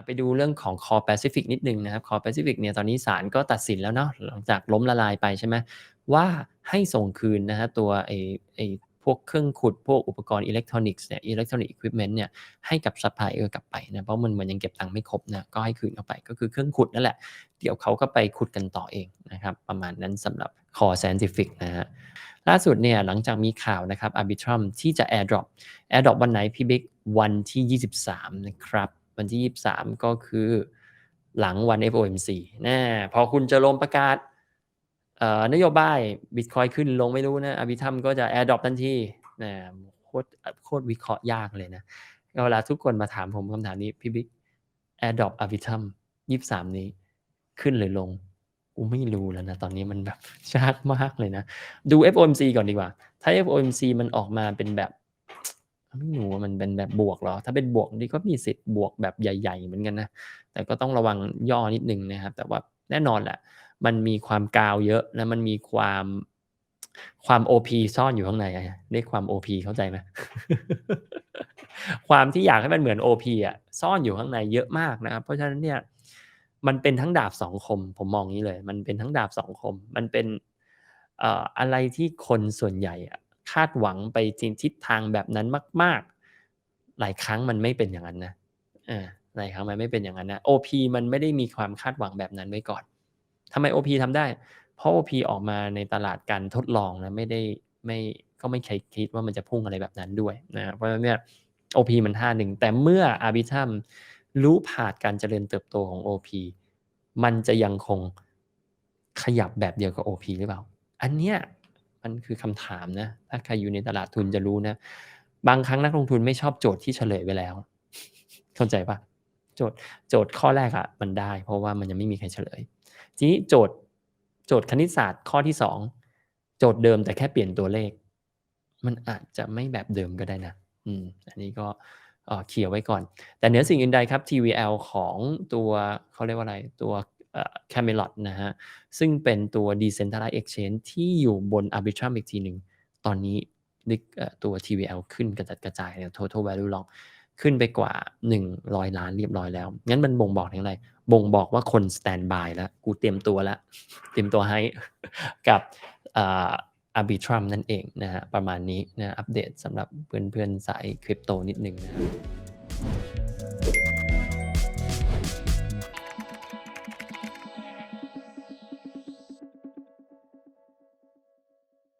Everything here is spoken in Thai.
อะไปดูเรื่องของ Core Pacific นิดนึงนะครับ Core Pacific เนี่ยตอนนี้ศาลก็ตัดสินแล้วเนาะหลังจากล้มละลายไปใช่ไหมว่าให้ส่งคืนนะฮะตัวไอไอพวกเครื่องขุด พวกอุปกรณ์อิเล็กทรอนิกส์เนี่ยอิเล็กทรอนิกส์อุปกรณ์เนี่ยให้กับซัพพลายเออร์กลับไปนะเพราะมันเหมือนยังเก็บตังค์ไม่ครบนะก็ให้คืนเข้าไปก็คือเครื่องขุดนั่นแหละ เดี๋ยวเขาก็ไปขุดกันต่อเองนะครับ ประมาณนั้นสำหรับ Core Scientific นะฮะล่าสุดเนี่ยหลังจากมีข่าวนะครับ Arbitrum ที่จะ airdrop airdrop วันไหนพี่บิ๊กวันที่ 23 นะครับ วันที่ 23 ก็คือหลังวัน FOMC นะพอคุณจะลงประกาศนโยบาย Bitcoin ขึ้นลงไม่รู้นะ Arbitrum ก็จะ airdrop ทันทีนะโคตรโคตรวิเคราะห์ยากเลยนะเวลาทุกคนมาถามผมคำถามนี้พี่บิ๊ก airdrop Arbitrum 23 นี้ ขึ้นหรือลง กูไม่รู้แล้วนะ ตอนนี้มันแบบยากมากเลยนะ ดู FOMC ก่อนดีกว่า ถ้า FOMC มันออกมาเป็นแบบ ไม่รู้ว่ามันเป็นแบบบวกหรอ ถ้าเป็นบวกนี่ก็มีสิทธิ์บวกแบบใหญ่ ๆ เหมือนกันนะ แต่ก็ต้องระวังย่อนิดนึงนะครับ แต่ว่าแน่นอนแหละ มันมีความกาวเยอะและมันมีความความ OP ซ่อนอยู่ข้างในเรียกความ OP เข้าใจไหมความที่อยากให้มันเหมือน OP อะซ่อนอยู่ข้างในเยอะมากนะครับ เพราะฉะนั้นเนี่ย มันเป็นทั้งดาบสองคม ผมมองนี้เลย มันเป็นทั้งดาบสองคม มันเป็นอออะไรที่คนส่วนใหญ่ คาดหวังไปจริงทิศทางแบบนั้นมาก ๆ หลายครั้งมันไม่เป็นอย่างนั้นนะอ่าหลายครั้งมันไม่เป็นอย่างนั้นนะ OP มันไม่ได้มีความคาดหวังแบบนั้นไว้ก่อนทำไม OP ทำได้ เพราะ OP ออกมาในตลาดการทดลองนะไม่ได้ไม่ก็ไม่ใครคิดว่ามันจะพุ่งอะไรแบบนั้นด้วยนะเพราะฉะนั้นเนี่ย OP มันท่าหนึ่งแต่เมื่อ Arbitrum รู้ผ่านการเจริญเติบโตของ OP มันจะยังคงขยับแบบเดียวกับ OP หรือเปล่า อันเนี้ย มันคือคำถามนะ ถ้าใครอยู่ในตลาดทุนจะรู้นะ บางครั้งนักลงทุนไม่ชอบโจทย์ที่เฉลยไปแล้ว เข้าใจปะโจทย์โจทย์ข้อแรกอะมันได้ เพราะว่ามันยังไม่มีใครเฉลย ทีนี้โจทย์โจทย์คณิตศาสตร์ข้อที่สองโจทย์เดิมแต่แค่เปลี่ยนตัวเลข มันอาจจะไม่แบบเดิมก็ได้นะ อืม อันนี้ก็เขียนไว้ก่อน แต่เหนือสิ่งอื่นใดครับ TVL ของตัวเขาเรียกว่าอะไร ตัว Camelot นะฮะ ซึ่งเป็นตัว Decentralized Exchange ที่อยู่บน Arbitrum อีกทีหนึ่ง ตอนนี้ตัว TVL ขึ้นกระจัดกระจายเนี่ย Total Value ลองขึ้นไปกว่า 100 ล้านเรียบร้อยแล้ว งั้นมันบ่งบอกถึงอะไร บ่งบอกว่าคน stand by แล้ว กูเตรียมตัวแล้ว เตรียมตัวให้กับอาร์บิทรัมนั่นเองนะฮะ ประมาณนี้นะอัปเดตสำหรับเพื่อนๆสายคริปโตนิดนึงนะครับ